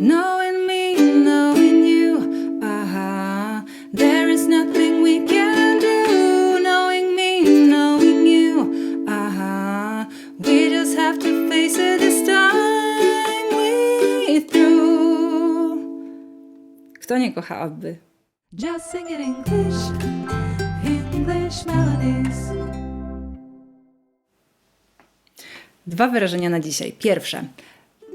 Knowing me, knowing you, aha. There is nothing we can do. Knowing me, knowing you, aha. We just have to face it this time. We through. Kto nie kocha Abby? Just sing it English, English melodies. Dwa wyrażenia na dzisiaj. Pierwsze,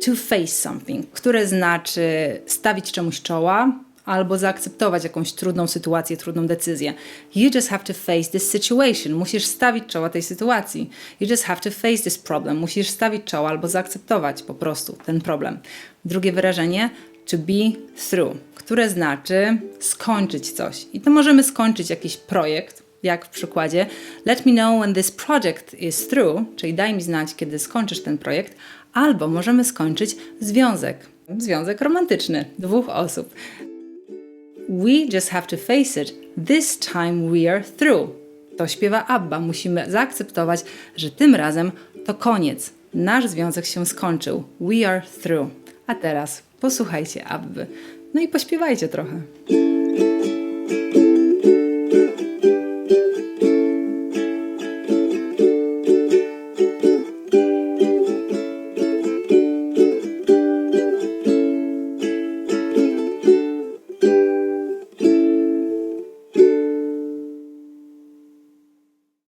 to face something, które znaczy stawić czemuś czoła albo zaakceptować jakąś trudną sytuację, trudną decyzję. You just have to face this situation. Musisz stawić czoła tej sytuacji. You just have to face this problem. Musisz stawić czoła albo zaakceptować po prostu ten problem. Drugie wyrażenie, to be through, które znaczy skończyć coś. I to możemy skończyć jakiś projekt, jak w przykładzie Let me know when this project is through, czyli daj mi znać, kiedy skończysz ten projekt, albo możemy skończyć związek, związek romantyczny dwóch osób. We just have to face it. This time we are through. To śpiewa Abba. Musimy zaakceptować, że tym razem to koniec. Nasz związek się skończył. We are through. A teraz posłuchajcie Abby. No i pośpiewajcie trochę.